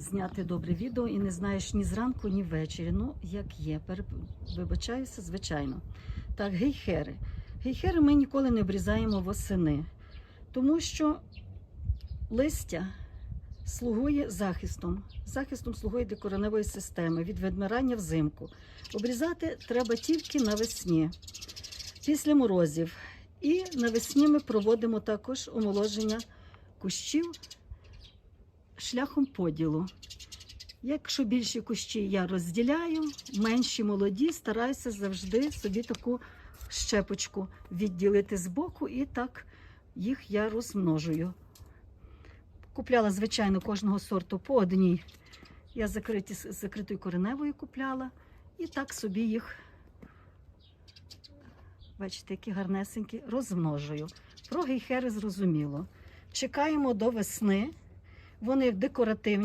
зняти добре відео і не знаєш ні зранку, ні ввечері. Ну, як є. Пере... Вибачаюся, звичайно. Так, гейхери. Гейхери ми ніколи не обрізаємо восени, тому що листя слугує захистом. Захистом слугує для кореневої системи від відмирання взимку. Обрізати треба тільки навесні, після морозів. І навесні ми проводимо також омоложення кущів шляхом поділу. Якщо більші кущі я розділяю, менші молоді, стараюся завжди собі таку щепочку відділити з боку, і так їх я розмножую. Купляла, звичайно, кожного сорту по одній. Я закриті, закритою кореневою купляла. І так собі їх, бачите, які гарнесенькі, розмножую. Про гейхери зрозуміло. Чекаємо до весни. Вони декоративні.